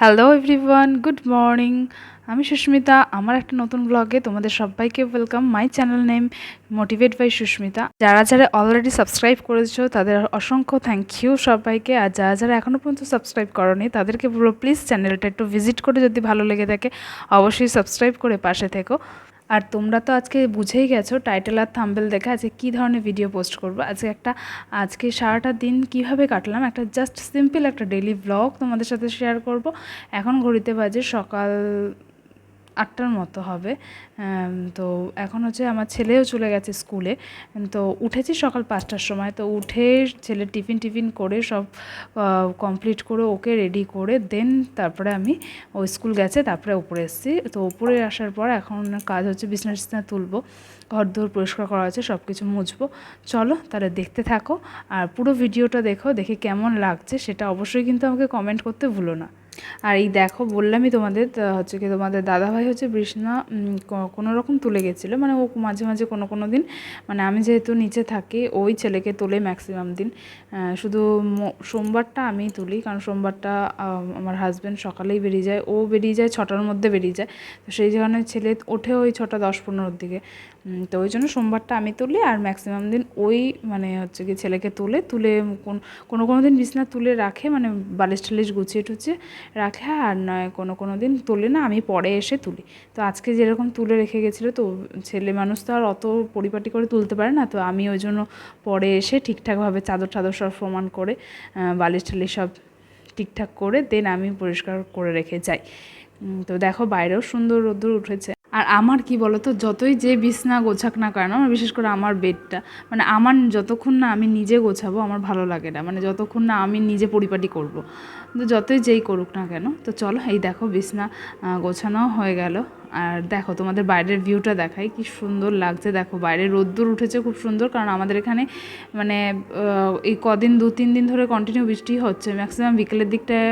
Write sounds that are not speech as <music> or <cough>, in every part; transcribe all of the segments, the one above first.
Hello everyone good morning আমি সুস্মিতা, আমার একটা নতুন ব্লগে তোমাদের সবাইকে welcome my channel name motivate by Susmita. যারা যারা অলরেডি সাবস্ক্রাইব করেছ, তাদের অসংখ্য থ্যাংক ইউ সবাইকে। আর যারা যারা এখনও পর্যন্ত সাবস্ক্রাইব করনি, তাদেরকে বলব প্লিজ চ্যানেলটা একটু ভিজিট করে যদি ভালো লেগে থাকে, অবশ্যই সাবস্ক্রাইব করে পাশে থেকো। আর তোমরা তো আজকে বুঝেই গেছো টাইটেল আর থাম্বেল দেখে আজকে কী ধরনের ভিডিও পোস্ট করব। আজকে একটা, আজকে সারাটা দিন কীভাবে কাটলাম, একটা জাস্ট সিম্পল একটা ডেলি ব্লগ তোমাদের সাথে শেয়ার করব। এখন ঘড়িতে বাজে সকাল আটটার মতো হবে। তো এখন হচ্ছে আমার ছেলেও চলে গেছে স্কুলে। তো উঠেছি সকাল পাঁচটার সময়। তো উঠে ছেলে টিফিন টিফিন করে সব কমপ্লিট করে ওকে রেডি করে দেন তারপরে আমি ও স্কুল গেছে, তারপরে উপরে এসেছি। তো উপরে আসার পর এখন কাজ হচ্ছে বিছনা টিছনা তুলবো ঘর দোর পরিষ্কার করা আছে সব কিছু মুছবো। চলো তাহলে দেখতে থাকো আর পুরো ভিডিওটা দেখো, দেখে কেমন লাগছে সেটা অবশ্যই কিন্তু আমাকে কমেন্ট করতে ভুলো না। আর এই দেখো, বললামই তোমাদের হচ্ছে কি তোমাদের দাদাভাই হচ্ছে বৃষ্ণা কোনো রকম তুলে গেছিল। মানে ও মাঝে মাঝে কোনো কোনো দিন মানে আমি যেহেতু নিচে থাকি, ওই ছেলেকে তোলে ম্যাক্সিমাম দিন। শুধু সোমবারটা আমিই তুলি, কারণ সোমবারটা আমার হাজব্যান্ড সকালেই বেরিয়ে যায়, ও বেরিয়ে যায়, ছটার মধ্যে বেরিয়ে যায়। তো সেই কারণে ছেলে ওঠে ওই ছটা দশ পনেরোর দিকে। তো ওই জন্য সোমবারটা আমি তুলি, আর ম্যাক্সিমাম দিন ওই মানে হচ্ছে কি ছেলেকে তুলে তুলে কোন, কোনো কোনো দিন বিছনা তুলে রাখে মানে বালিশ টালিশ গুছিয়ে টুছিয়ে রাখে আর নয়, কোনো কোনো দিন তোলে না, আমি পরে এসে তুলি। তো আজকে যেরকম তুলে রেখে গেছিল, তো ছেলে মানুষ তো আর অত পরিপাটি করে তুলতে পারে না, তো আমি ওই জন্য পরে এসে ঠিকঠাকভাবে চাদর টাদর সব প্রমাণ করে বালিশ টালিশ সব ঠিকঠাক করে, দেন আমি পরিষ্কার করে রেখে যাই। তো দেখো বাইরেও সুন্দর রোদ্দুর উঠেছে। আর আমার কি বলতো, যতই যে বিছনা গোছাক না কেন বিশেষ করে আমার বেডটা মানে আমার যতক্ষণ না আমি নিজে গোছাবো, আমার ভালো লাগে না। মানে যতক্ষণ না আমি নিজে পরিপাটি করব। তো যতই যেই করুক না কেন, তো চলো এই দেখো বিছনা গোছানো হয়ে গেল। আর দেখো তোমাদের বাইরের ভিউটা দেখাই, কি সুন্দর লাগছে। দেখো বাইরে রোদ্দুর উঠেছে খুব সুন্দর, কারণ আমাদের এখানে মানে এই কদিন, দু, তিন দিন ধরে কন্টিনিউ বৃষ্টি হচ্ছে। ম্যাক্সিমাম বিকেলের দিকটায়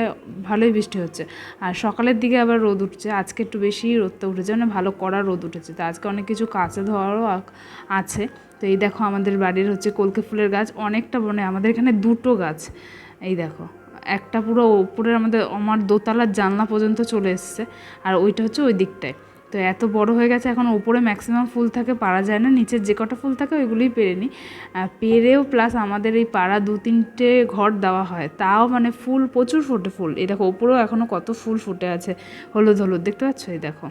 ভালোই বৃষ্টি হচ্ছে। আর সকালের দিকে আবার রোদ উঠছে। আজকে একটু বেশি রোদটা উঠেছে মানে ভালো কড়া রোদ উঠেছে। তো আজকে অনেক কিছু কাছে ধোয়ারও আছে। তো এই দেখো আমাদের বাড়ির হচ্ছে কলকে ফুলের গাছ, অনেকটা মানে আমাদের এখানে দুটো গাছ। এই দেখো। একটা পুরো উপরের আমাদের আমার দোতলার জানলা পর্যন্ত চলে এসছে। আর ওইটা হচ্ছে ওই দিকটায়। তো এত বড় হয়ে গেছে, এখন উপরে ম্যাক্সিমাম ফুল থাকে পারা যায় না, নিচের যে কটা ফুল থাকে ওইগুলোই পেরে নিই। পেরেও প্লাস আমাদের এই পাড়া দু তিনটে ঘর দেওয়া হয়। তাও মানে ফুল, প্রচুর ফোটে ফুল। এই দেখো ওপরেও এখনও কত ফুল ফুটে আছে। হলুদ হলুদ, দেখতে পাচ্ছ? এই দেখো।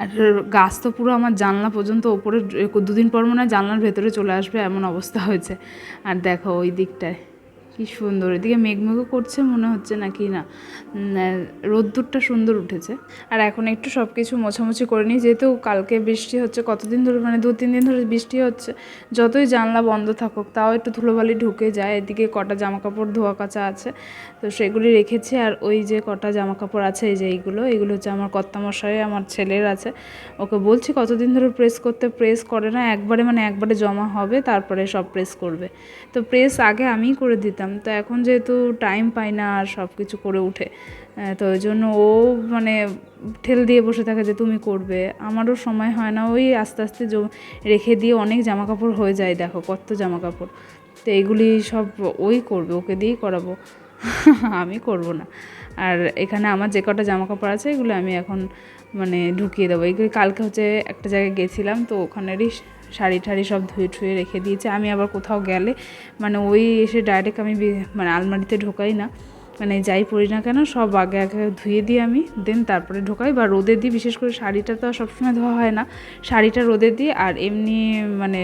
আর গাছ তো পুরো আমার জানলা পর্যন্ত ওপরে দুদিন পর মনে হয় জানলার ভেতরে চলে আসবে, এমন অবস্থা হয়েছে। আর দেখো ওই দিকটায়। কি সুন্দর এদিকে মেঘমেঘও করছে মনে হচ্ছে না উম, আর রোদ্দুরটা সুন্দর উঠেছে। আর এখন একটু সব কিছু মোছামুছি করে নিই যেহেতু কালকে বৃষ্টি হচ্ছে কতদিন ধরে মানে দু তিন দিন ধরে বৃষ্টি হচ্ছে যতই জানলা বন্ধ থাকুক তাও একটু ধুলোবালি ঢুকে যায় এদিকে কটা জামা কাপড় ধোয়া কাচা আছে তো সেগুলি রেখেছি আর ওই যে কটা জামা কাপড় আছে এই যে এইগুলো এগুলো হচ্ছে আমার কর্তামশাই আমার ছেলের আছে ওকে বলছি কতদিন ধরে প্রেস করতে প্রেস করে না একবারে মানে একবারে জমা হবে তারপরে সব প্রেস করবে তো প্রেস আগে আমিই করে দিতাম। তো এখন যেহেতু টাইম পাই না আর সব কিছু করে উঠে তো ওই জন্য ও মানে ঠেল দিয়ে বসে থাকে যে তুমি করবে। আমারও সময় হয় না, ওই আস্তে আস্তে রেখে দিয়ে অনেক জামা কাপড় হয়ে যায় দেখো, কত জামা কাপড় তো এগুলি সব ওই করবে, ওকে দিয়েই করাবো। <laughs> আমি করব না। আর এখানে আমার যে কটা জামা কাপড় আছে, এগুলো আমি এখন মানে ঢুকিয়ে দেবো। এগুলো কালকে হচ্ছে একটা জায়গায় গেছিলাম, তো ওখানেরই শাড়ি ঠাড়ি সব ধুয়ে ঠুয়ে রেখে দিয়েছে। আমি আবার কোথাও গেলে মানে ওই এসে ডাইরেক্ট আমি মানে আলমারিতে ঢোকাই না। মানে যাই পরি না কেন, সব আগে আগে ধুয়ে দিই আমি, দেন তারপরে ঢোকাই। বা রোদে দিই, বিশেষ করে শাড়িটা তো সবসময় ধোয়া হয় না। শাড়িটা রোদে দিই আর এমনি মানে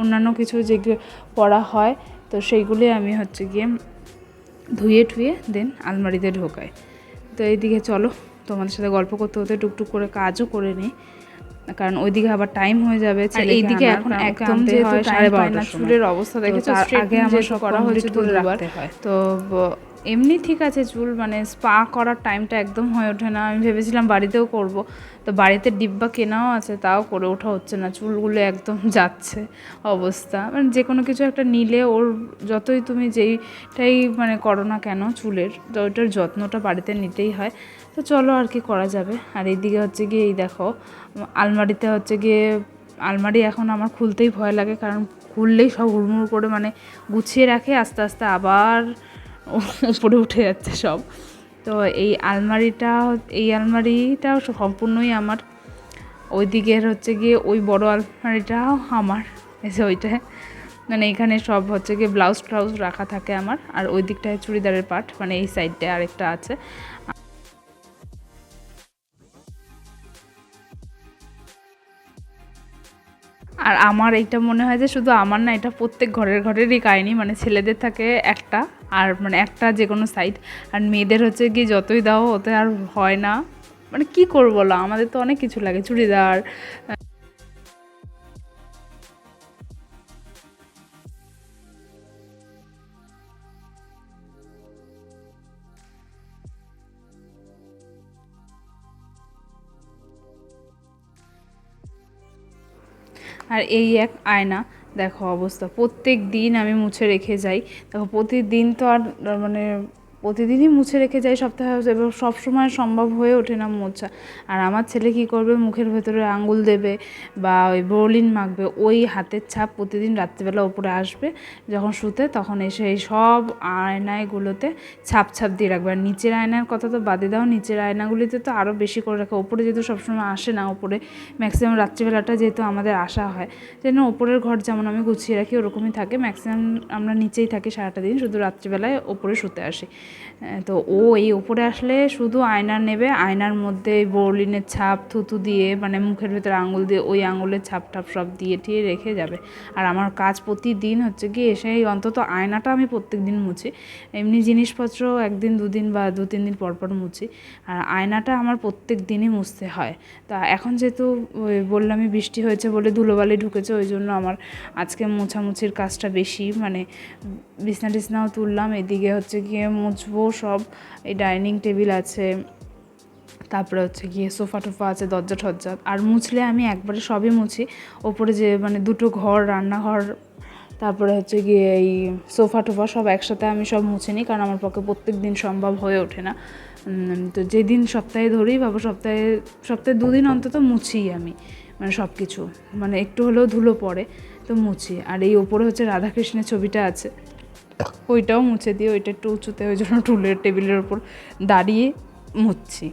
অন্যান্য কিছু যেগুলো পরা হয়, তো সেইগুলি আমি হচ্ছে গিয়ে ধুয়ে ঠুয়ে দেন আলমারিতে ঢোকাই। তো এইদিকে চলো, তোমাদের সাথে গল্প করতে করতে টুকটুক করে কাজও করে নিই। কারণ ওইদিকে আবার টাইম হয়ে যাবে এইদিকে এখন একদম যেহেতু সাড়ে না, চুলের অবস্থা তো দেখেছ, আগে আমার সব করা হয়েছে রাখতে হয়। তো এমনি ঠিক আছে চুল মানে স্পা করার টাইমটা একদম হয়ে ওঠে না। আমি ভেবেছিলাম বাড়িতেও করব তো বাড়িতে ডিব্বা কেনাও আছে তাও করে ওঠা হচ্ছে না। চুলগুলো একদম <laughs> যাচ্ছে অবস্থা। মানে যে কোনো কিছু একটা নিলে ওর যতই তুমি যেইটাই মানে করো না কেন চুলের তো ওইটার যত্নটা বাড়িতে নিতেই হয়। তো চলো আর কি করা যাবে। আর এইদিকে হচ্ছে গিয়ে এই দেখো, আলমারিতে হচ্ছে গিয়ে আলমারি এখন আমার খুলতেই ভয় লাগে, কারণ খুললেই সব হুড়মুড় করে মানে গুছিয়ে রাখে, আস্তে আস্তে আবার উপরে উঠে যাচ্ছে সব। তো এই আলমারিটা এই আলমারিটা সম্পূর্ণই আমার। ওই দিকের হচ্ছে গিয়ে ওই বড় আলমারিটাও আমার এসে ওইটা। মানে এখানে সব হচ্ছে গিয়ে ব্লাউজ ট্রাউজ রাখা থাকে আমার, আর ওই দিকটায় চুড়িদারের পার্ট মানে এই সাইডটায় আরেকটা আছে। আর আমার এইটা মনে হয় যে শুধু আমার না, এটা প্রত্যেক ঘরের ঘরেরই কাহিনি। মানে ছেলেদের থাকে একটা, আর মানে একটা যে কোনো সাইড আর মেয়েদের হচ্ছে গিয়ে যতই দাও, ওতে আর হয় না। মানে কি করব বলো? আমাদের তো অনেক কিছু লাগে, চুড়িদার আর এই এক আয়না, দেখো অবস্থা। প্রত্যেক দিন আমি মুছে রেখে যাই। দেখো, প্রতিদিন তো আর মানে প্রতিদিনই মুছে রেখে যাই সপ্তাহে এবং সবসময় সম্ভব হয়ে ওঠে না মোছা। আর আমার ছেলে কী করবে? মুখের ভেতরে আঙুল দেবে বা ওই বোরলিন মাখবে, ওই হাতের ছাপ প্রতিদিন রাত্রিবেলা ওপরে আসবে, যখন শুতে তখন এসে এই সব আয়নাগুলোতে ছাপ ছাপ দিয়ে রাখবে। আর নিচের আয়নার কথা তো বাদে দাও, নিচের আয়নাগুলিতে তো আরও বেশি করে রাখে। ওপরে যেহেতু সবসময় আসে না ওপরে, ম্যাক্সিমাম রাত্রিবেলাটা যেহেতু আমাদের আসা হয়। যেন ওপরের ঘর যেমন আমি গুছিয়ে রাখি, ওরকমই থাকে। ম্যাক্সিমাম আমরা নিচেই থাকি সারাটা দিন, শুধু রাত্রিবেলায় ওপরে শুতে আসি। তো ও এই ওপরে আসলে শুধু আয়না নেবে, আয়নার মধ্যে বোরলিনের ছাপ, থুতু দিয়ে মানে মুখের ভেতরে আঙুল দিয়ে, ওই আঙুলের ছাপ টাপ সব দিয়ে টিয়ে রেখে যাবে। আর আমার কাজ প্রতিদিন হচ্ছে কি এসে এই অন্তত আয়নাটা আমি প্রত্যেক দিন মুছি। এমনি জিনিসপত্র একদিন, দুদিন বা দু, তিন দিন পর পর মুছি। আর আয়নাটা আমার প্রত্যেক দিনই মুছতে হয়। তা এখন যেহেতু বললামই বৃষ্টি হয়েছে বলে ধুলোবালি ঢুকেছে, ওই জন্য আমার আজকে মোছামুছির কাজটা বেশি মানে বিছনা টিছনাও তুললাম, এদিকে হচ্ছে গিয়ে মুছবো সব এই ডাইনিং টেবিল আছে। তারপরে হচ্ছে গিয়ে সোফা টোফা আছে, দরজা টরজা আর মুছলে আমি একবারে সবই মুছি। ওপরে যে মানে দুটো ঘর, রান্নাঘর, তারপরে হচ্ছে গিয়ে এই সোফা টোফা সব একসাথে আমি সব মুছে নিই কারণ আমার পক্ষে প্রত্যেক দিন সম্ভব হয়ে ওঠে না। তো যেদিন সপ্তাহে ধরেই ভাবো, সপ্তাহে সপ্তাহে দুদিন অন্তত মুছি আমি মানে সব কিছু মানে একটু হলেও ধুলো পড়ে, তো মুছি। আর এই ওপরে হচ্ছে রাধাকৃষ্ণের ছবিটা আছে। ওইটাও মুছে দিয়ে ওইটা একটু উঁচুতে, ওই জন্য টুলের টেবিলের ওপর দাঁড়িয়ে মুছছি।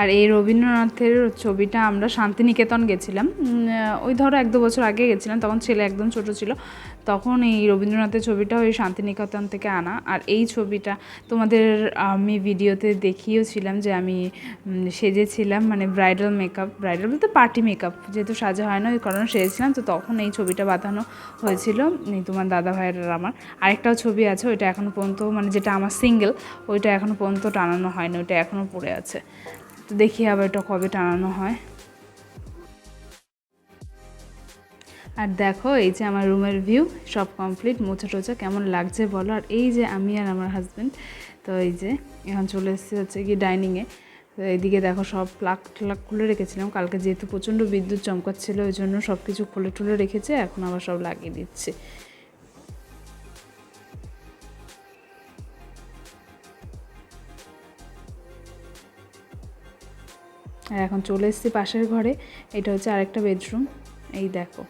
আর এই রবীন্দ্রনাথের ছবিটা আমরা শান্তিনিকেতন গেছিলাম। ওই ধরো এক দু বছর আগে গেছিলাম, তখন ছেলে একদম ছোট ছিল। তখন এই রবীন্দ্রনাথের ছবিটা ওই শান্তিনিকেতন থেকে আনা। আর এই ছবিটা তোমাদের আমি ভিডিওতে দেখিয়েছিলাম যে আমি সেজেছিলাম মানে ব্রাইডাল মেকআপ ব্রাইডাল বলতে পার্টি মেকআপ যেহেতু সাজা হয় না ওই কারণে সেজেছিলাম, তো তখন এই ছবিটা বাঁধানো হয়েছিল তোমার দাদা ভাইয়ের আমার। আরেকটাও ছবি আছে, ওইটা এখনও পর্যন্ত মানে যেটা আমার সিঙ্গেল ওইটা এখনও পর্যন্ত টানানো হয়নি, ওইটা এখনও পড়ে আছে। তো দেখি আবার এটা কবে টানানো হয়। আর দেখো, এই যে আমার রুমের ভিউ সব কমপ্লিট মোছা টোচা কেমন লাগছে বলো? আর এই যে আমি আর আমার হাজব্যান্ড তো এই যে এখন চলে এসেছি হচ্ছে কি ডাইনিংয়ে তো এইদিকে দেখো, সব প্লাক ট্লাক খুলে রেখেছিলাম। কালকে যেহেতু প্রচণ্ড বিদ্যুৎ চমকাচ্ছিলো, ওই জন্য সব কিছু খুলে টুলে রেখেছে। এখন আবার সব লাগিয়ে দিচ্ছে। আর এখন চলে এসেছি পাশের ঘরে। এটা হচ্ছে আরেকটা বেডরুম এই দেখো।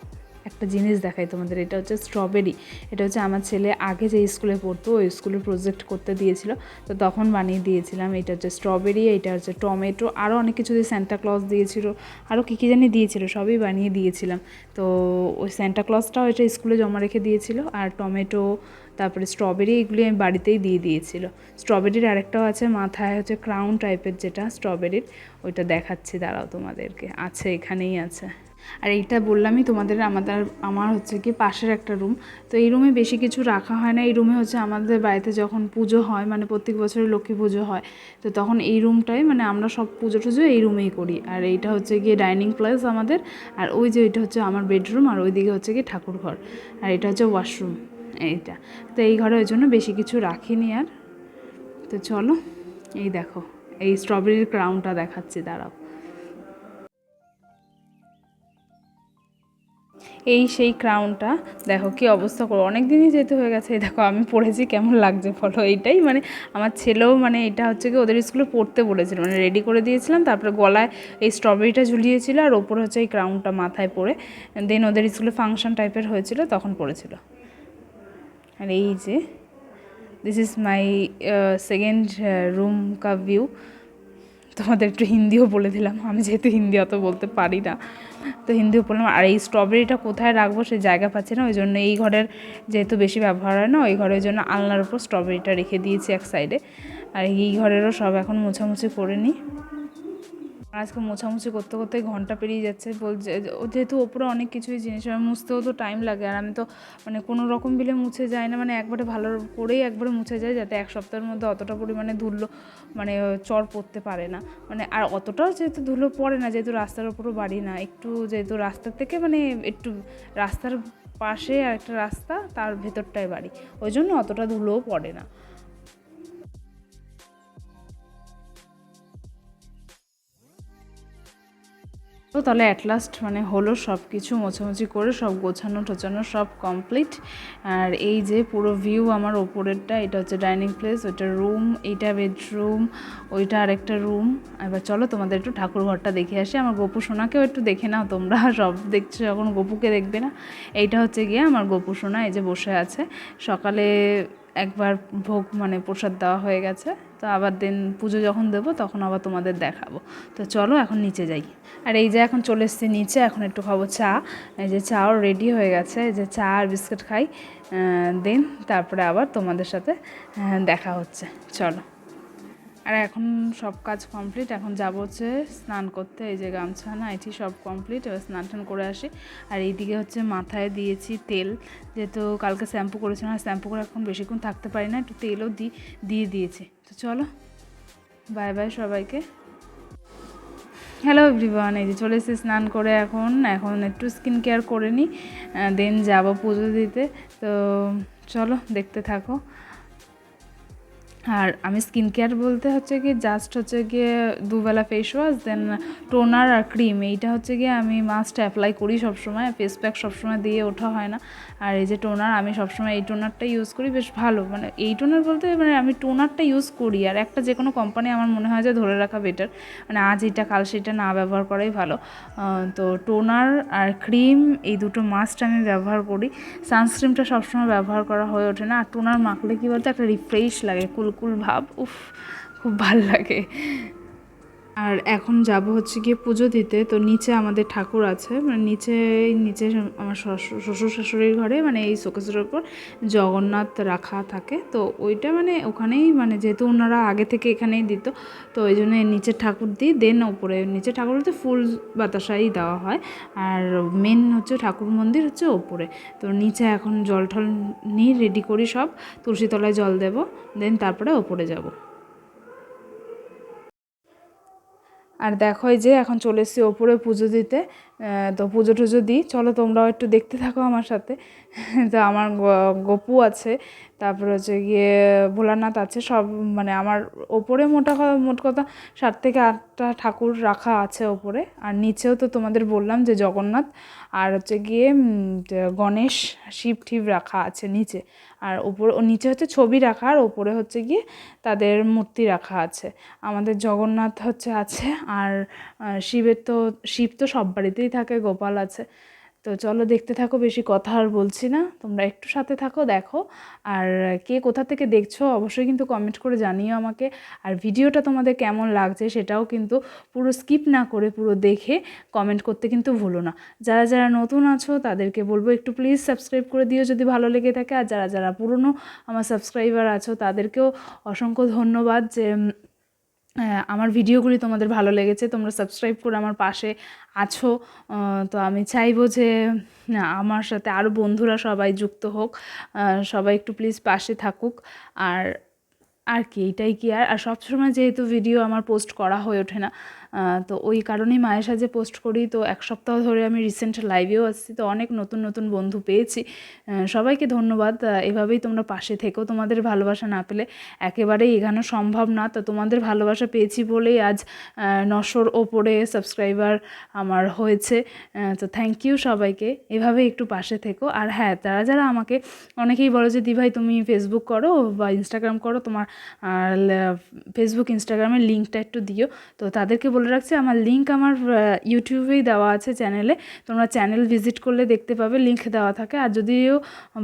একটা জিনিস দেখাই তোমাদের, এটা হচ্ছে স্ট্রবেরি এটা হচ্ছে আমার ছেলে আগে যে স্কুলে পড়তো, ওই স্কুলে প্রজেক্ট করতে দিয়েছিল। তো তখন বানিয়ে দিয়েছিলাম, এটা হচ্ছে স্ট্রবেরি এটা হচ্ছে টমেটো আরও অনেক কিছু দিয়ে ক্লজ দিয়েছিল আরও কী কী জানি দিয়েছিল, সবই বানিয়ে দিয়েছিলাম। তো ওই ক্লজটাও এটা স্কুলে জমা রেখে দিয়েছিল, আর টমেটো, তারপরে স্ট্রবেরি এগুলি আমি বাড়িতেই দিয়ে দিয়েছিল। স্ট্রবেরির আরেকটাও আছে, মাথায় হচ্ছে ক্রাউন টাইপের যেটা স্ট্রবেরির ওইটা দেখাচ্ছি, দাঁড়াও তোমাদেরকে, আছে, এখানেই আছে। আর এইটা বললামই তোমাদের আমাদের, আমার হচ্ছে কি পাশের একটা রুম। তো এই রুমে বেশি কিছু রাখা হয় না। এই রুমে হচ্ছে আমাদের বাড়িতে যখন পুজো হয় মানে প্রত্যেক বছরে লক্ষ্মী পুজো হয়, তো তখন এই রুমটাই মানে আমরা সব পুজো টুজো এই রুমেই করি। আর এইটা হচ্ছে গিয়ে ডাইনিং প্লেস আমাদের, আর ওই যে ওইটা হচ্ছে আমার বেডরুম, আর ওইদিকে হচ্ছে গিয়ে ঠাকুর ঘর, আর এটা হচ্ছে ওয়াশরুম, এইটা। তো এই ঘরে ওই জন্য বেশি কিছু রাখিনি আর। তো চলো, এই দেখো, এই স্ট্রবেরির ক্রাউনটা দেখাচ্ছি, দাঁড়াও। এই সেই ক্রাউনটা দেখো কি অবস্থা করো। অনেক দিনই যেতে হয়ে গেছে। দেখো, আমি পড়েছি, কেমন লাগছে ফলো এইটাই মানে আমার ছেলেও মানে এটা হচ্ছে কি ওদের স্কুলে পড়তে বলেছিল। মানে রেডি করে দিয়েছিলাম, তারপরে গলায় এই স্ট্রবেরিটা ঝুলিয়েছিল আর ওপরে হচ্ছে এই ক্রাউনটা মাথায় পরে দেন ওদের স্কুলে ফাংশন টাইপের হয়েছিল, তখন পড়েছিল। আর এই যে this is my second room কা ভিউ তোমাদের একটু হিন্দিও বলে দিলাম। আমি যেহেতু হিন্দি অত বলতে পারি না। তো হিন্দি বললাম, আর এই স্ট্রবেরিটা কোথায় রাখব? সেই জায়গা পাচ্ছে না। ওই জন্য এই ঘরের যেহেতু বেশি ব্যবহার হয় না, ওই ঘরের জন্য আলনার উপর স্ট্রবেরিটা রেখে দিয়েছি এক সাইডে আর এই ঘরেরও সব এখন মোছামুছি করে নিই। আজকে মোছামুছি করতে করতে ঘণ্টা পেরিয়ে যাচ্ছে। বলছে যেহেতু ওপরে অনেক কিছুই জিনিস আমার মুছতেও তো টাইম লাগে। আর আমি তো মানে কোনো রকম বিলে মুছে যাই না মানে একবারে ভালো করেই একবারে মুছে যায় যাতে এক সপ্তাহের মধ্যে অতটা পরিমাণে ধুলো মানে চর পড়তে পারে না। মানে আর অতটাও যেহেতু ধুলো পড়ে না, যেহেতু রাস্তার ওপরও বাড়ি না, একটু যেহেতু রাস্তার থেকে মানে একটু রাস্তার পাশে আর একটা রাস্তা, তার ভেতরটায় বাড়ি। ওই জন্য অতটা ধুলোও পড়ে না। তো তাহলে অ্যাট লাস্ট মানে হলো সব কিছু মোছামুছি করে সব গোছানো টোছানো সব কমপ্লিট আর এই যে পুরো ভিউ আমার ওপরেরটা, এটা হচ্ছে ডাইনিং প্লেস ওইটা রুম এইটা বেডরুম ওইটা আরেকটা রুম এবার চলো তোমাদের একটু ঠাকুর ঘরটা দেখে আসি। আমার গোপু সোনাকেও একটু দেখে নাও তোমরা। <laughs> সব দেখছ যখন গোপুকে দেখবে না। এইটা হচ্ছে গিয়ে আমার গোপু সোনা, এই যে বসে আছে। সকালে একবার ভোগ মানে প্রসাদ দেওয়া হয়ে গেছে, তো আবার দিন পুজো যখন দেবো তখন আবার তোমাদের দেখাবো। তো চলো এখন নিচে যাই। আর এই যে এখন চলে এসেছি নিচে, এখন একটু খাব চা। এই যে চাও রেডি হয়ে গেছে, এই যে চা আর বিস্কুট খাই দেন তারপরে আবার তোমাদের সাথে দেখা হচ্ছে। চলো। আর এখন সব কাজ কমপ্লিট এখন যাব হচ্ছে স্নান করতে, এই যে গামছা না, এটি সব কমপ্লিট এবার স্নান টান করে আসি। আর এইদিকে হচ্ছে মাথায় দিয়েছি তেল, যেহেতু কালকে শ্যাম্পু করেছিলাম, আর শ্যাম্পু করে এখন বেশিক্ষণ থাকতে পারি না, একটু তেলও দিয়ে দিয়েছি। তো চলো বাই বাই সবাইকে। হ্যালো এভরিওয়ান এই যে চলে এসেছি স্নান করে এখন এখন একটু স্কিন কেয়ার করে নিই দেন যাব পুজো দিতে। তো চলো, দেখতে থাকো। আর আমি স্কিন কেয়ার বলতে হচ্ছে কি জাস্ট হচ্ছে গিয়ে দুবেলা ফেস ওয়াশ দেন টোনার আর ক্রিম এইটা হচ্ছে গিয়ে আমি মাস্ট অ্যাপ্লাই করি সবসময় ফেস প্যাক সবসময় দিয়ে ওঠা হয় না। আর এই যে টোনার আমি সবসময় এই টোনারটা ইউজ করি, বেশ ভালো। মানে এই টোনার বলতে মানে আমি টোনারটা ইউজ করি, আর একটা যে কোনো কোম্পানি আমার মনে হয় যে ধরে রাখা বেটার মানে আজ এটা, কাল সেটা না ব্যবহার করাই ভালো। তো টোনার আর ক্রিম এই দুটো মাস্ট আমি ব্যবহার করি। সানস্ক্রিনটা সবসময় ব্যবহার করা হয়ে ওঠে না। আর টোনার মাখলে কী বলতো, একটা রিফ্রেশ লাগে কুলকুল ভাব উফ খুব ভালো লাগে। আর এখন যাব হচ্ছে গিয়ে পুজো দিতে। তো নিচে আমাদের ঠাকুর আছে। মানে নিচে নিচে আমার শ্বশুর শাশুড়ির ঘরে মানে এই শোকেসের ওপর জগন্নাথ রাখা থাকে। তো ওইটা মানে ওখানেই মানে যেহেতু ওনারা আগে থেকে এখানেই দিত, তো ওই জন্য নিচে ঠাকুর দিই। দেন ওপরে নিচে ঠাকুর বলতে ফুল বাতাসাই দেওয়া হয়। আর মেন হচ্ছে ঠাকুর মন্দির হচ্ছে ওপরে। তো নিচে এখন জল টল নিয়ে রেডি করি সব। তুলসী তলায় জল দেবো। দেন তারপরে ওপরে যাব। আর দেখো যে এখন চলে এসেছি ওপরে পুজো দিতে তো পুজো টুজো দিই। চলো তোমরাও একটু দেখতে থাকো আমার সাথে। <laughs> তো আমার গপু আছে, তারপর হচ্ছে গিয়ে ভোলানাথ আছে, সব মানে আমার ওপরে মোটা মোট কথা সাত থেকে আটটা ঠাকুর রাখা আছে ওপরে। আর নিচেও তো তোমাদের বললাম যে জগন্নাথ, আর হচ্ছে গিয়ে গণেশ শিব টিব রাখা আছে নিচে। আর ওপর, ও নিচে হচ্ছে ছবি রাখা আর ওপরে হচ্ছে গিয়ে তাদের মূর্তি রাখা আছে। আমাদের জগন্নাথ হচ্ছে আছে আর শিবের তো, শিব তো সব বাড়িতেই থাকে, গোপাল আছে। তো চলো দেখতে থাকো, বেশি কথা আর বলছি না। তোমরা একটু সাথে থাকো, দেখো। আর কে কোথা থেকে দেখছ অবশ্যই কিন্তু কমেন্ট করে জানিও আমাকে। আর ভিডিওটা তোমাদের কেমন লাগছে সেটাও কিন্তু পুরো স্কিপ না করে পুরো দেখে কমেন্ট করতে কিন্তু ভুলো না। যারা যারা নতুন আছো তাদেরকে বলব একটু প্লিজ সাবস্ক্রাইব করে দিও যদি ভালো লেগে থাকে। আর যারা যারা পুরনো আমার সাবস্ক্রাইবার আছো তাদেরকেও অসংখ্য ধন্যবাদ যে আমার ভিডিওগুলি তোমাদের ভালো লেগেছে, তোমরা সাবস্ক্রাইব করে আমার পাশে আছো। তো আমি চাইব যে আমার সাথে আরও বন্ধুরা সবাই যুক্ত হোক সবাই একটু প্লিজ পাশে থাকুক। আর আর কি এইটাই কি আর আর সবসময় যেহেতু ভিডিও আমার পোস্ট করা হয়ে ওঠে না তো ওই কারণেই মায়ের সাথে পোস্ট করি। তো এক সপ্তাহ ধরে আমি রিসেন্ট লাইভেও আসছি তো অনেক নতুন নতুন বন্ধু পেয়েছি। সবাইকে ধন্যবাদ। এভাবেই তোমরা পাশে থেকো। তোমাদের ভালোবাসা না পেলে একেবারেই এগানো সম্ভব না। তো তোমাদের ভালোবাসা পেয়েছি বলেই আজ নশোর ওপরে সাবস্ক্রাইবার আমার হয়েছে। তো থ্যাংক ইউ সবাইকে। এভাবে একটু পাশে থেকো। আর হ্যাঁ তারা যারা আমাকে, অনেকেই বলো যে, দিভাই, তুমি ফেসবুক করো বা ইনস্টাগ্রাম করো, তোমার ফেসবুক ইনস্টাগ্রামের লিঙ্কটা একটু দিও। তো তাদেরকে বলে রাখছি, আমার লিঙ্ক আমার ইউটিউবেই দেওয়া আছে চ্যানেলে তোমরা চ্যানেল ভিজিট করলে দেখতে পাবে লিঙ্ক দেওয়া থাকে। আর যদিও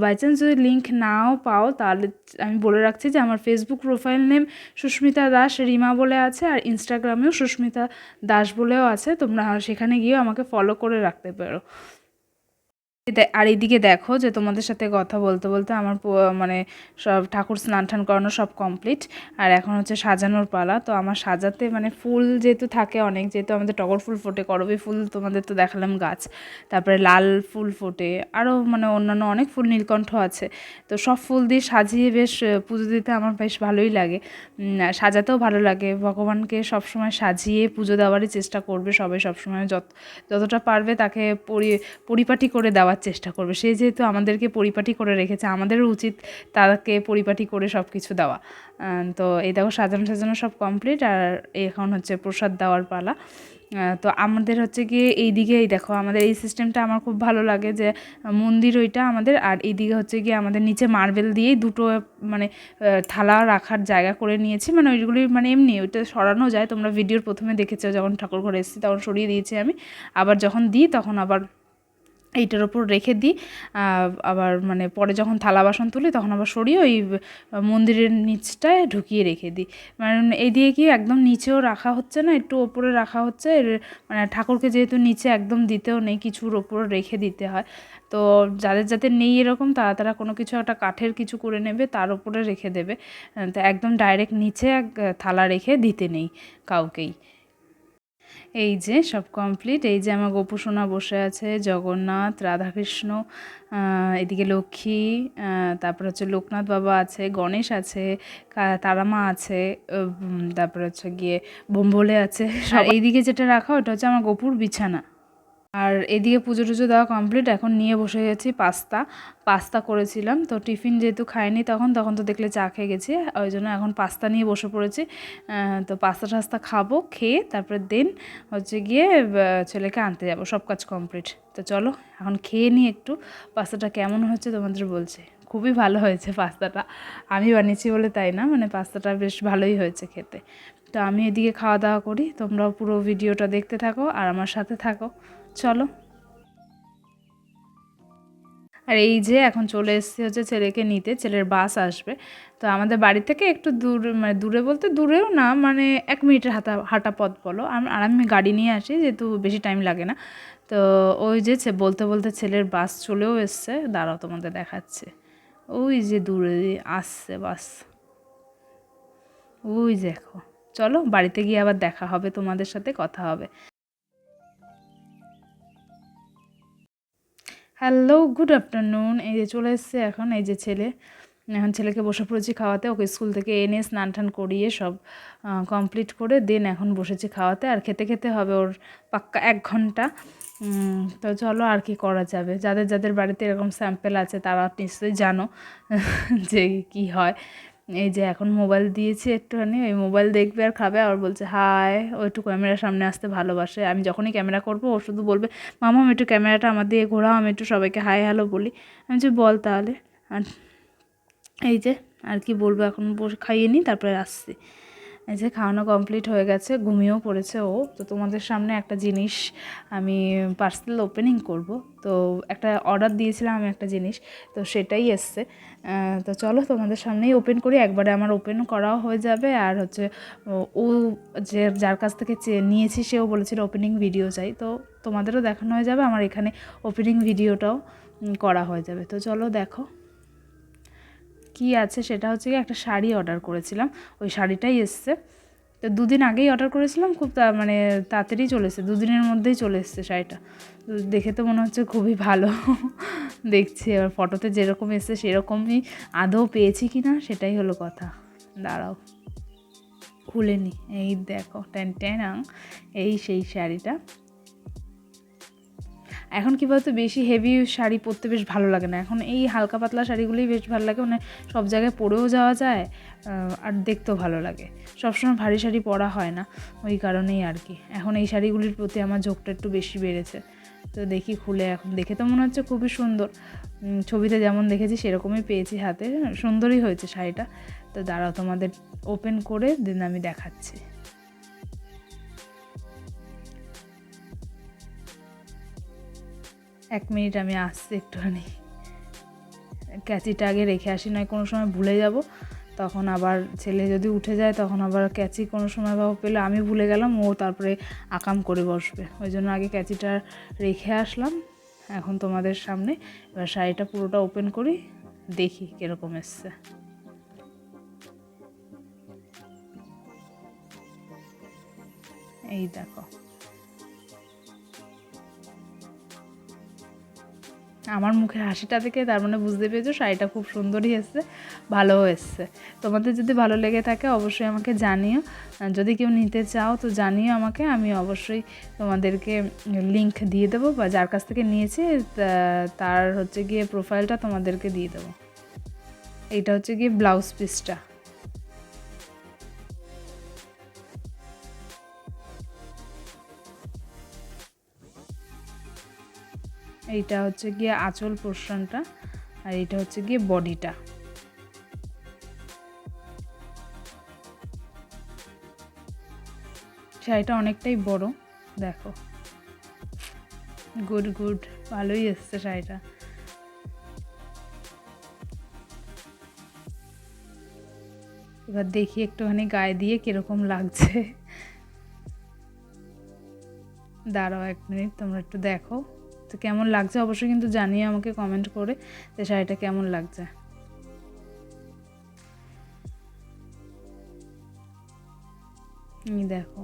বাই চান্স যদি লিঙ্ক নাও পাও, তাহলে আমি বলে রাখছি যে আমার Facebook profile name Susmita Das, Rima বলে আছে, আর ইনস্টাগ্রামেও সুস্মিতা দাস বলেও আছে। তোমরা সেখানে গিয়েও আমাকে ফলো করে রাখতে পারো। আর এইদিকে দেখো যে তোমাদের সাথে কথা বলতে বলতে আমার মানে সব ঠাকুর স্নান টান করানো সব কমপ্লিট আর এখন হচ্ছে সাজানোর পালা। তো আমার সাজাতে মানে ফুল যেহেতু থাকে অনেক, যেহেতু আমাদের টগর ফুল ফোটে, করবি ফুল তোমাদের তো দেখালাম গাছ। তারপরে লাল ফুল ফোটে আরও মানে অন্যান্য অনেক ফুল নীলকণ্ঠ আছে। তো সব ফুল দিয়ে সাজিয়ে বেশ পুজো দিতে আমার বেশ ভালোই লাগে। সাজাতেও ভালো লাগে। ভগবানকে সবসময় সাজিয়ে পুজো দেওয়ারই চেষ্টা করবে সবাই সবসময় যত, যতটা পারবে তাকে পরি, পরিপাটি করে দেওয়ার চেষ্টা করবে। সে যেহেতু আমাদেরকে পরিপাটি করে রেখেছে, আমাদেরও উচিত তাকে পরিপাটি করে সব কিছু দেওয়া তো এই দেখো সাজানো সাজানো সব কমপ্লিট আর এখন হচ্ছে প্রসাদ দেওয়ার পালা। তো আমাদের হচ্ছে গিয়ে এইদিকে এই দেখো আমাদের এই সিস্টেমটা আমার খুব ভালো লাগে যে মন্দির ওইটা আমাদের আর এইদিকে হচ্ছে গিয়ে আমাদের নিচে মার্বেল দিয়েই দুটো মানে থালা রাখার জায়গা করে নিয়েছি। মানে ওইগুলি মানে এমনি ওইটা সরানো যায়। তোমরা ভিডিওর প্রথমে দেখেছ যখন ঠাকুর ঘরে এসেছি তখন সরিয়ে দিয়েছি আমি। আবার যখন দিই তখন আবার এইটার ওপর রেখে দিই। আবার মানে পরে যখন থালা বাসন তুলি তখন আবার সরিয়ে ওই মন্দিরের নিচটায় ঢুকিয়ে রেখে দিই। মানে এই দিয়ে কি একদম নিচেও রাখা হচ্ছে না, একটু ওপরে রাখা হচ্ছে। এর মানে ঠাকুরকে যেহেতু নিচে একদম দিতেও নেই, কিছুর ওপর রেখে দিতে হয়। তো যাদের যাদের নেই এরকম তারা তারা কোনো কিছু একটা কাঠের কিছু করে নেবে, তার উপরে রেখে দেবে। তো একদম ডাইরেক্ট নিচে এক থালা রেখে দিতে নেই কাউকেই। এই যে সব কমপ্লিট এই যে আমার গোপুসোনা বসে আছে জগন্নাথ রাধাকৃষ্ণ আহ, এদিকে লক্ষ্মী তারপর হচ্ছে লোকনাথ বাবা আছে গণেশ আছে তারামা আছে তারপর হচ্ছে গিয়ে বোম্বলে আছে। এইদিকে যেটা রাখা ওটা হচ্ছে আমার গোপুর বিছানা। আর এদিকে পুজো টুজো দেওয়া কমপ্লিট এখন নিয়ে বসে গেছি পাস্তা। পাস্তা করেছিলাম, তো টিফিন যেহেতু খাইনি তখন তখন তো দেখলে চা খেয়ে গেছি, ওই জন্য এখন পাস্তা নিয়ে বসে পড়েছি। তো পাস্তা টাস্তা খাব, খেয়ে তারপরে দেন হচ্ছে গিয়ে ছেলেকে আনতে যাব, সব কাজ কমপ্লিট তো চলো, এখন খেয়ে নিই একটু, পাস্তাটা কেমন হচ্ছে তোমাদের বলছে। খুবই ভালো হয়েছে পাস্তাটা, আমি বানিয়েছি বলে তাই না মানে পাস্তাটা বেশ ভালোই হয়েছে খেতে। তো আমি এদিকে খাওয়া দাওয়া করি, তোমরাও পুরো ভিডিওটা দেখতে থাকো আর আমার সাথে থাকো। চলো। আর এই যে এখন চলে এসেছি হচ্ছে ছেলেকে নিতে, ছেলের বাস আসবে। তো আমাদের বাড়ি থেকে একটু দূর মানে দূরে বলতে দূরেও না মানে এক মিনিটের হাঁটা হাঁটা পথ বলো। আর আমি গাড়ি নিয়ে আসি, যেহেতু বেশি টাইম লাগে না। তো ওই যে বলতে বলতে ছেলের বাস চলেও এসছে। দাঁড়াও তোমাদের দেখাচ্ছে। ওই যে দূরে আসছে বাস। ওই দেখো। চলো বাড়িতে গিয়ে আবার দেখা হবে, তোমাদের সাথে কথা হবে। হ্যালো গুড আফটারনুন এই যে চলে এসছে এখন, এই যে ছেলে। এখন ছেলেকে বসে পড়েছি খাওয়াতে। ওকে স্কুল থেকে এনে স্নান টান করিয়ে সব কমপ্লিট করে দেন এখন বসেছি খাওয়াতে। আর খেতে খেতে হবে ওর পাক্কা এক ঘণ্টা। তো চলো আর কি করা যাবে। যাদের যাদের বাড়িতে এরকম স্যাম্পেল আছে, তারা নিশ্চয়ই জানো <laughs> যে কি হয়। এই যে এখন মোবাইল দিয়েছে একটুখানি, ওই মোবাইল দেখবে আর খাবে আর বলছে হাই ও একটু ক্যামেরার সামনে আসতে ভালোবাসে। আমি যখনই ক্যামেরা করব, ও শুধু বলবে, মামা, আমি একটু ক্যামেরাটা আমার দিয়ে ঘোরাও, আমি একটু সবাইকে হাই হ্যালো বলি। আমি যে বল তাহলে। আর এই যে, আর কি বলব, এখন বসে খাইয়ে নিই, তারপরে আসছি। এই যে খাওয়ানো কমপ্লিট হয়ে গেছে, ঘুমিয়েও পড়েছে ও। তো তোমাদের সামনে একটা জিনিস আমি পার্সেল ওপেনিং করব। তো একটা অর্ডার দিয়েছিলাম আমি একটা জিনিস, তো সেটাই এসছে। তো চলো তোমাদের সামনেই ওপেন করি, একবারে আমার ওপেন করাও হয়ে যাবে। আর হচ্ছে ও- যে যার কাছ থেকে নিয়েছি সেও বলেছিল ওপেনিং ভিডিও চাই। তো তোমাদেরও দেখানো হয়ে যাবে, আমার এখানে ওপেনিং ভিডিওটাও করা হয়ে যাবে। তো চলো দেখো। কি আছে সেটা হচ্ছে কি একটা শাড়ি অর্ডার করেছিলাম। ওই শাড়িটাই এসছে। তো দুদিন আগেই অর্ডার করেছিলাম, খুব তা মানে তাড়াতাড়ি চলে দুদিনের মধ্যেই চলে এসছে শাড়িটা। দেখে তো মনে হচ্ছে খুবই ভালো। <laughs> দেখছি এবার ফটোতে যেরকম এসছে সেরকমই আদৌ পেয়েছি কি না সেটাই হলো কথা। দাঁড়াও। খুলে নি। এই দেখো ট্যান টেনাং এই সেই শাড়িটা। এখন কী বলতো, বেশি হেভি শাড়ি পরতে বেশ ভালো লাগে না। এখন এই হালকা পাতলা শাড়িগুলোই বেশ ভালো লাগে মানে সব জায়গায় পরেও যাওয়া যায় আর দেখতেও ভালো লাগে। সবসময় ভারী শাড়ি পরা হয় না, ওই কারণেই আর কি। এখন এই শাড়িগুলির প্রতি আমার ঝোঁকটা একটু বেশি বেড়েছে। তো দেখি খুলে এখন, দেখে তো মনে হচ্ছে খুবই সুন্দর। ছবিতে যেমন দেখেছি সেরকমই পেয়েছি হাতে, সুন্দরই হয়েছে শাড়িটা। তো দাঁড়াও তোমাদের ওপেন করে দেন আমি দেখাচ্ছি। এক মিনিট আমি আসছি একটুখানি। ক্যাচিটা আগে রেখে আসি, নয় কোনো সময় ভুলে যাব। তখন আবার ছেলে যদি উঠে যায়, তখন আবার ক্যাচি কোনো সময় বা পেলে আমি ভুলে গেলাম, ও তারপরে আকাম করে বসবে। ওই জন্য আগে ক্যাচিটা রেখে আসলাম, এখন তোমাদের সামনে। এবার শাড়িটা পুরোটা ওপেন করি, দেখি কীরকম এসছে। এই দেখো। আমার মুখের হাসিটা দেখে তার মানে বুঝতে পেরেছ, শাড়িটা খুব সুন্দরই এসছে, ভালোও এসছে। তোমাদের যদি ভালো লেগে থাকে অবশ্যই আমাকে জানিও। যদি কেউ নিতে চাও তো জানিও আমাকে, আমি অবশ্যই তোমাদেরকে লিংক দিয়ে দেবো বা যার কাছ থেকে নিয়েছি তার হচ্ছে গিয়ে প্রোফাইলটা তোমাদেরকে দিয়ে দেবো। এইটা হচ্ছে গিয়ে ব্লাউজ পিসটা এইটা হচ্ছে গিয়ে আঁচল পোর্শনটা, আর এইটা হচ্ছে গিয়ে বডিটা। শাড়িটা অনেকটাই বড়, দেখো। গুড গুড, ভালোই এসছে শাড়িটা। এবার দেখি একটুখানি গায়ে দিয়ে কীরকম লাগছে। দাঁড়াও এক মিনিট, তোমরা একটু দেখো। তো কেমন লাগছে? অবশ্যই কিন্তু জানিয়ে আমাকে কমেন্ট করে যে শাড়িটা কেমন লাগছে। দেখো,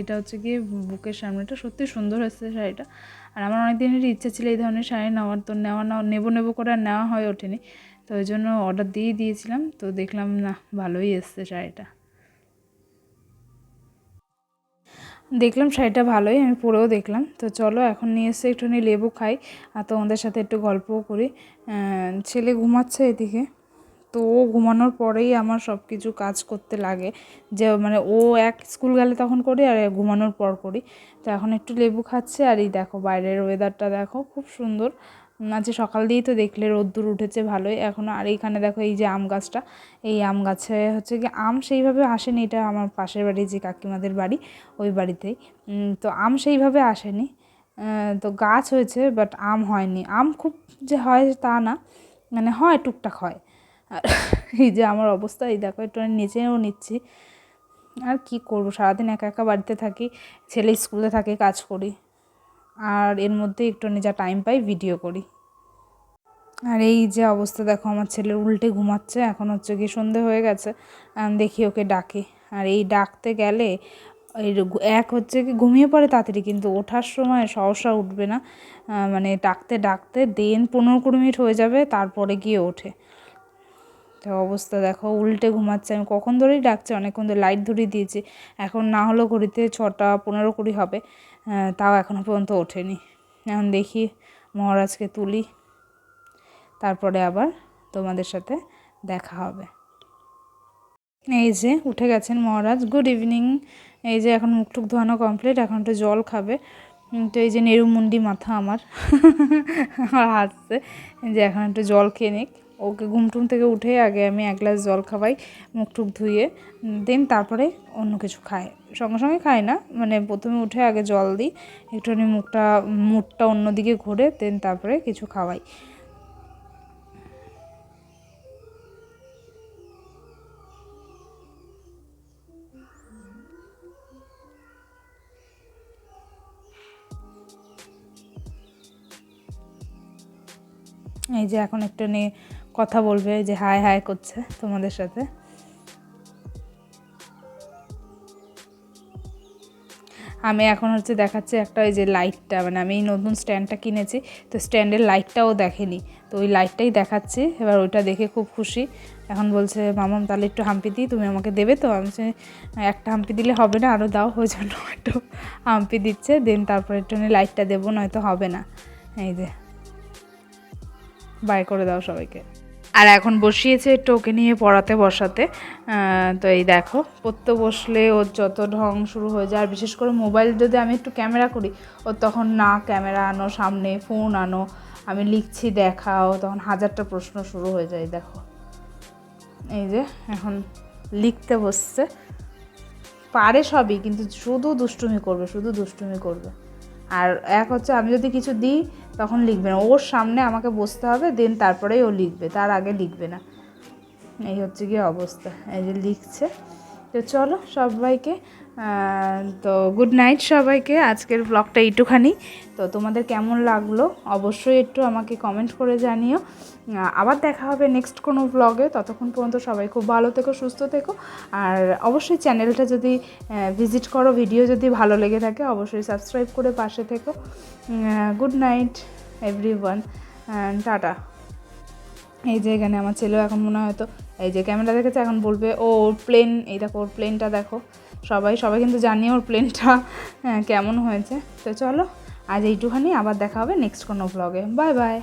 এটা হচ্ছে গিয়ে বুকের সামনেটা। সত্যি সুন্দর এসেছে শাড়িটা। আর আমার অনেক দিনেরই ইচ্ছা ছিল এই ধরনের শাড়ি নেওয়ার, তো নেওয়া না নেব নেব করে আর নেওয়া হয়ে ওঠেনি। তো ওই জন্য অর্ডার দিয়ে দিয়েছিলাম। তো দেখলাম না, ভালোই এসছে শাড়িটা। দেখলাম শাড়িটা ভালোই, আমি পরেও দেখলাম। তো চলো এখন নিয়ে এসে একটুখানি লেবু খাই আর তোমাদের সাথে একটু গল্পও করি। ছেলে ঘুমাচ্ছে এদিকে। তো ও ঘুমানোর পরেই আমার সব কিছু কাজ করতে লাগে। যে মানে ও এক স্কুল গেলে তখন করি আর ঘুমানোর পর করি। তো এখন একটু লেবু খাচ্ছে আর এই দেখো বাইরের ওয়েদারটা দেখো, খুব সুন্দর। আজকে সকাল দিয়েই তো দেখলে রোদ্দুর উঠেছে ভালোই। এখনও আর এইখানে দেখো এই যে আম গাছটা, এই আম গাছে হচ্ছে কি আম সেইভাবে আসেনি, এটা আমার পাশের বাড়ি যে কাকিমাদের বাড়ি, ওই বাড়িতেই। তো আম সেইভাবে আসেনি। তো গাছ হয়েছে বাট আম হয়নি। আম খুব যে হয় তা না মানে হয়, টুকটাক হয়। আর <laughs> এই যে আমার অবস্থা, এই দেখো একটু নিচেও নিচ্ছি। আর কি করব? সারাদিন একা একা বাড়িতে থাকি, ছেলে স্কুলে থাকে, কাজ করি। আর এর মধ্যে একটু যা টাইম পাই ভিডিও করি। আর এই যে অবস্থা, দেখো আমার ছেলে উল্টে ঘুমাচ্ছে, এখন হচ্ছে কি সন্ধে হয়ে গেছে দেখি ওকে ডাকে। আর এই ডাকতে গেলে এই এক হচ্ছে কি ঘুমিয়ে পড়ে তাড়াতাড়ি, কিন্তু ওঠার সময় সহসা উঠবে না। মানে ডাকতে ডাকতে দেন পনেরো কুড়ি মিনিট হয়ে যাবে, তারপরে গিয়ে ওঠে। তো অবস্থা দেখো, উল্টে ঘুমাচ্ছে, আমি কখন ধরেই ডাকছি, অনেকক্ষণ ধরে লাইট ধরিয়ে দিয়েছি। এখন না হলো ঘড়িতে ছটা পনেরো কুড়ি হবে। তাও এখনও পর্যন্ত ওঠেনি। এখন দেখি মহারাজকে তুলি, তারপরে আবার তোমাদের সাথে দেখা হবে। এই যে উঠে গেছেন মহারাজ গুড ইভিনিং এই যে এখন মুখ টুক ধোয়ানো কমপ্লিট এখন একটু জল খাবে। তো এই যে নেরুমুন্ডি মাথা আমার, <laughs> হাসছে যে এখন একটু জল খেয়ে নিক। ওকে ঘুম টুম থেকে উঠে আগে আমি এক গ্লাস জল খাওয়াই, মুখ টুক ধুয়ে দেন তারপরে অন্য কিছু খাই। সঙ্গে সঙ্গে খাই না মানে প্রথমে উঠে আগে জল দিই, একটুখানি মুখটা মুখটা অন্যদিকে ঘুরে, দেন তারপরে কিছু খাওয়াই। এই যে এখন একটু নিয়ে কথা বলবে যে হাই হাই করছে তোমাদের সাথে। আমি এখন হচ্ছে দেখাচ্ছি একটা ওই যে লাইটটা মানে আমি এই নতুন স্ট্যান্ডটা কিনেছি, তো স্ট্যান্ডের লাইটটাও দেখেনি। তো ওই লাইটটাই দেখাচ্ছি, এবার ওইটা দেখে খুব খুশি। এখন বলছে মামাম তাহলে একটু হাম্পি দিই, তুমি আমাকে দেবে? তো আমি একটা হাম্পি দিলে হবে না আরও দাও। ওই জন্য একটু হাম্পি দিচ্ছে, দেন তারপরে একটু লাইটটা দেবো, নয়তো হবে না। এই যে বাই করে দাও সবাইকে। আর এখন বসিয়েছে একটু ওকে নিয়ে পড়াতে, বসাতে। তো এই দেখো পড়তে বসলে ওর যত ঢং শুরু হয়ে যায়। আর বিশেষ করে মোবাইল যদি আমি একটু ক্যামেরা করি, ওর তখন না ক্যামেরা আনো, সামনে ফোন আনো, আমি লিখছি দেখাও, তখন হাজারটা প্রশ্ন শুরু হয়ে যায়, দেখো। এই যে, এখন লিখতে বসছে। পারে সবই, কিন্তু শুধু দুষ্টুমি করবে, শুধু দুষ্টুমি করবে। আর এক হচ্ছে আমি যদি কিছু দিই, তখন লিখবে না। ওর সামনে আমাকে বসতে হবে, দেন তারপরেই ও লিখবে, তার আগে লিখবে না। এই হচ্ছে গিয়ে অবস্থা, এই যে লিখছে। তো চলো সবাইকে তো গুড নাইট সবাইকে। আজকের ব্লগটা একটুখানি তো তোমাদের কেমন লাগল? অবশ্যই একটু আমাকে কমেন্ট করে জানিও। আবার দেখা হবে নেক্সট কোনো ব্লগে ততক্ষণ পর্যন্ত সবাই খুব ভালো থেকো, সুস্থ থেকো। আর অবশ্যই চ্যানেলটা যদি ভিজিট করো ভিডিও যদি ভালো লেগে থাকে, অবশ্যই সাবস্ক্রাইব করে পাশে থেকো। Good night everyone tata. এই যে এখানে আমার ছেলেও এখন মনে হয়তো এই যে ক্যামেরা দেখেছে, এখন বলবে, ও, ওর প্লেন এই দেখো, ওর প্লেনটা দেখো। সবাই সবাই কিন্তু জানিয়ে ওর প্লেনটা কেমন হয়েছে। তো চলো, আজ এইটুখানি, আবার দেখা হবে নেক্সট কোনো ব্লগে বাই বাই